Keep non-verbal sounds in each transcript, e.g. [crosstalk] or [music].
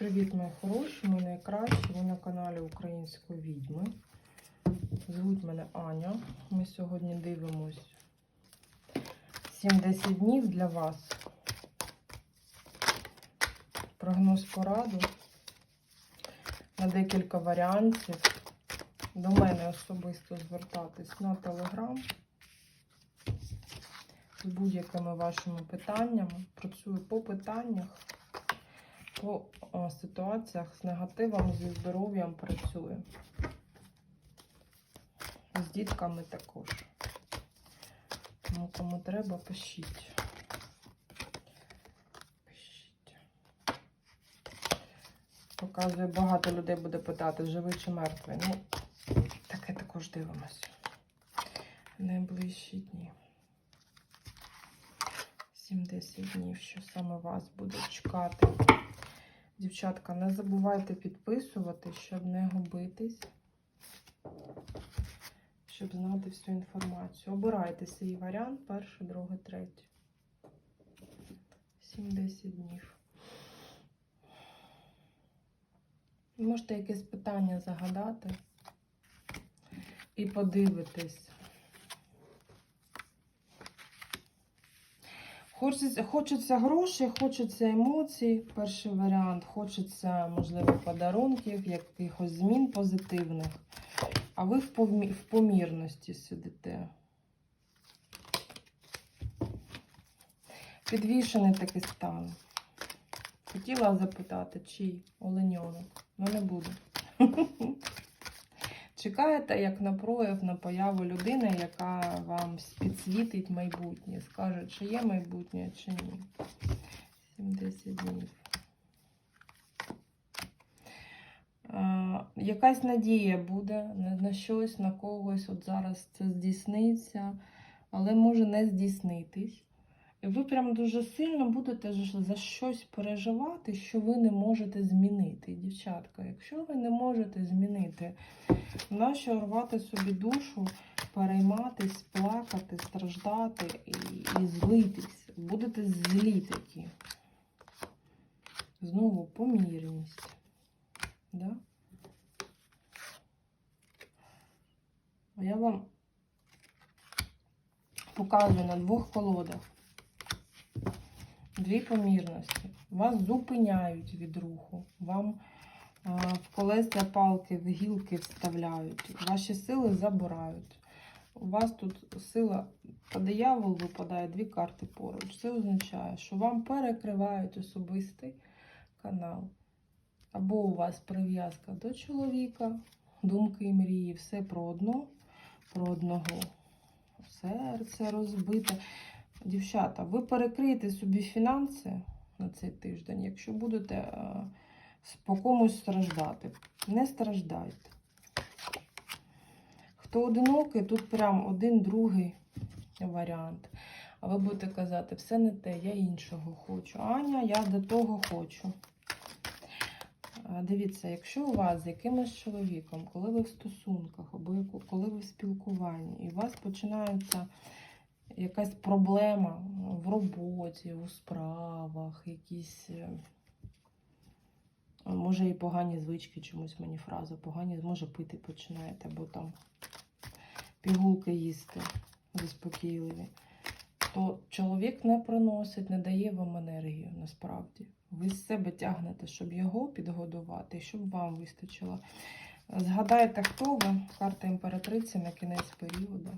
Привіт, мої хороші, ми найкращі. Ви на каналі Української відьми. Звуть мене Аня. Ми сьогодні дивимось 7-10 днів для вас. Прогноз пораду на декілька варіантів. До мене особисто звертатись на телеграм з будь-якими вашими питаннями. Працюю по питаннях по о, ситуаціях з негативом, зі здоров'ям працює. З дітками також. Тому кому треба, пишіть. Пишіть. Показує, багато людей буде питати, живий чи мертвий. Ну, таке також дивимося. Найближчі дні. 7-10 днів, що саме вас буде чекати. Дівчатка, не забувайте підписувати, щоб не губитись, щоб знати всю інформацію. Обирайте свій варіант, перший, другий, третій. 7-10 днів. Можете якесь питання загадати і подивитись. Хочеться, хочеться грошей, хочеться емоцій. Перший варіант. Хочеться, можливо, подарунків, якихось змін позитивних. А ви в, повмі- в помірності сидите. Підвішений такий стан. Хотіла запитати, чий оленьонок. Ну не буду. [laughs] Чекаєте як на прояв, на появу людини, яка вам підсвітить майбутнє. Скаже, чи є майбутнє, чи ні. 70 днів. Якась надія буде на, щось, на когось. От зараз це здійсниться, але може не здійснитись. Ви прям дуже сильно будете за щось переживати, що ви не можете змінити. Дівчатка, якщо ви не можете змінити, нащо рвати собі душу, перейматись, плакати, страждати і, і злитись. Будете злі такі. Знову помірність. Да? Я вам показую на двох колодах. Дві помірності. Вас зупиняють від руху. Вам а, в колеса палки, в гілки вставляють. Ваші сили забирають. У вас тут сила по дияволу випадає дві карти поруч. Це означає, що вам перекривають особистий канал. Або у вас прив'язка до чоловіка, думки і мрії, все про одно, про одного. Серце розбите. Дівчата, ви перекриєте собі фінанси на цей тиждень, якщо будете е, по комусь страждати. Не страждайте. Хто одинокий, тут прям один другий варіант. А ви будете казати, все не те, я іншого хочу. Аня, я до того хочу. Дивіться, якщо у вас з якимось чоловіком, коли ви в стосунках, або коли ви в спілкуванні, і у вас починається якась проблема в роботі, у справах, якісь, е, може, і погані звички, чомусь мені фраза, погані, може пити починаєте, або там пігулки їсти заспокійливі, то чоловік не приносить, не дає вам енергію насправді. Ви з себе тягнете, щоб його підгодувати, щоб вам вистачило. Згадайте, хто ви, карта імператриці на кінець періоду.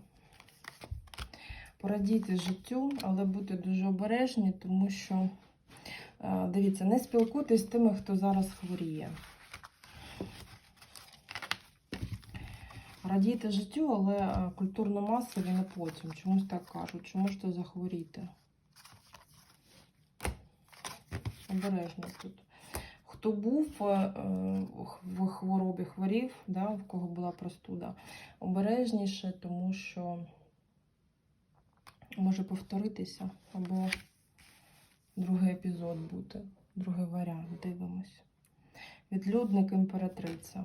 Порадійте життю, але будьте дуже обережні, тому що, е, дивіться, не спілкуйтесь з тими, хто зараз хворіє. Радійте життю, але е, культурно-масові не потім. Чомусь так кажуть, що можете захворіти. Обережно тут. Хто був е, в хворобі, хворів, да, в кого була простуда, обережніше, тому що може повторитися, або другий епізод бути, другий варіант. Дивимось. Відлюдник імператриця.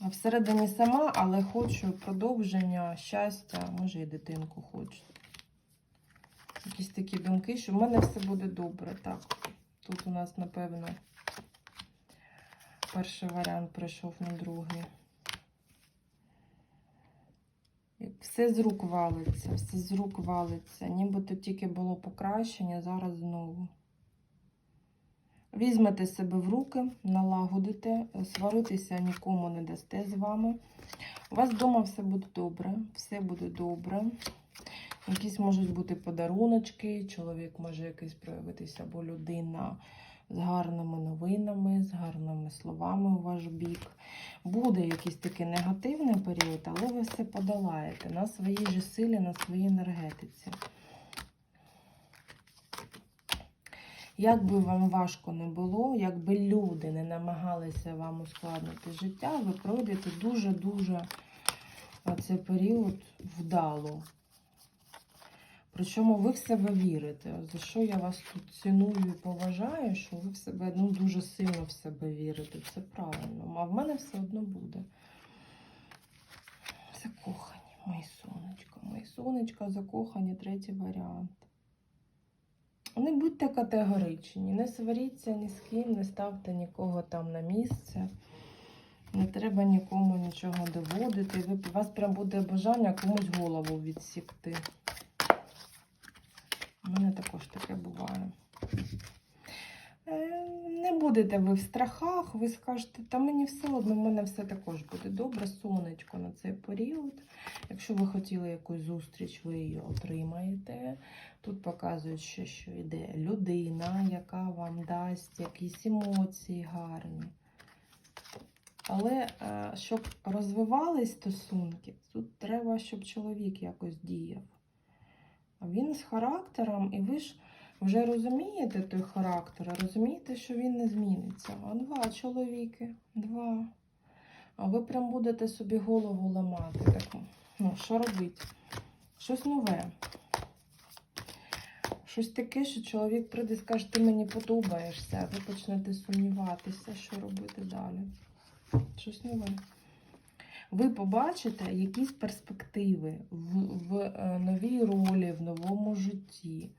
Всередині сама, але хочу продовження, щастя, може і дитинку хочу. Якісь такі думки, що в мене все буде добре. Так, Тут у нас, напевно, перший варіант прийшов на другий. І Все з рук валиться, все з рук валиться. Нібито тільки було покращення, зараз знову. Візьмете себе в руки, налагодите, сваритися нікому не дасте з вами. У вас вдома все буде добре, все буде добре. Якісь можуть бути подаруночки, чоловік може якийсь проявитися, або людина з гарними новинами, з гарними словами у ваш бік. Буде якийсь такий негативний період, але ви все подолаєте на своїй же силі, на своїй енергетиці. Як би вам важко не було, якби люди не намагалися вам ускладнити життя, ви пройдете дуже-дуже цей період вдало. Причому ви в себе вірите. За що я вас тут ціную і поважаю, що ви в себе ну, дуже сильно в себе вірите. Це правильно. А в мене все одно буде. Закохані, мої сонечко, мої сонечка, закохані, третій варіант. Не будьте категоричні, не сваріться ні з ким, не ставте нікого там на місце. Не треба нікому нічого доводити. У вас прям буде бажання комусь голову відсікти. У мене також таке буває. Е, Не будете ви в страхах, ви скажете, та мені все одно, в мене все також буде добре, сонечко на цей період. Якщо ви хотіли якусь зустріч, ви її отримаєте. Тут показують, ще, що йде людина, яка вам дасть якісь емоції гарні. Але е, щоб розвивались стосунки, тут треба, щоб чоловік якось діяв. Він з характером, і ви ж вже розумієте той характер, розумієте, що він не зміниться. А два чоловіки, два. А ви прям будете собі голову ламати. Так, ну, що робити? Щось нове. Щось таке, що чоловік прийде і скаже, ти мені подобаєшся, ви почнете сумніватися, що робити далі. Щось нове. Ви побачите якісь перспективи в, в е, новій ролі, в новому житті.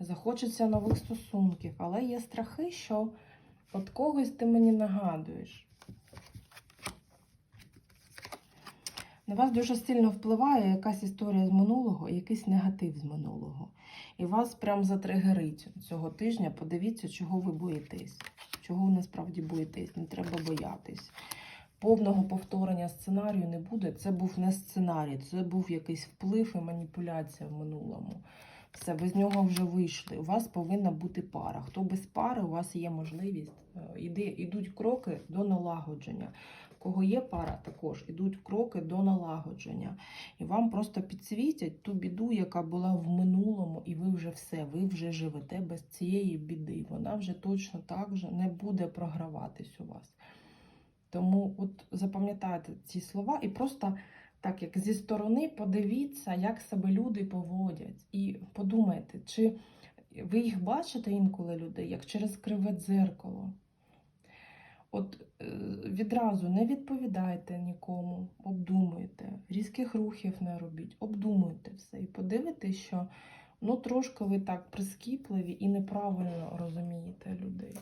Захочеться нових стосунків, але є страхи, що от когось ти мені нагадуєш. На вас дуже сильно впливає якась історія з минулого, якийсь негатив з минулого. І вас прям затригерить цього тижня. Подивіться, чого ви боїтесь. Чого ви насправді боїтесь, не треба боятись. Повного повторення сценарію не буде. Це був не сценарій, це був якийсь вплив і маніпуляція в минулому. Все, ви з нього вже вийшли. У вас повинна бути пара. Хто без пари, у вас є можливість. е, Іде, ідуть кроки до налагодження. Кого є пара, також ідуть кроки до налагодження. І вам просто підсвітять ту біду, яка була в минулому, і ви вже все, ви вже живете без цієї біди. Вона вже точно так же не буде програватись у вас. Тому от запам'ятайте ці слова і просто так як зі сторони подивіться, як себе люди поводять. І подумайте, чи ви їх бачите інколи людей, як через криве дзеркало. От е, відразу не відповідайте нікому, обдумуйте, різких рухів не робіть, обдумуйте все і подивитесь, що ну трошки ви так прискіпливі і неправильно розумієте людей.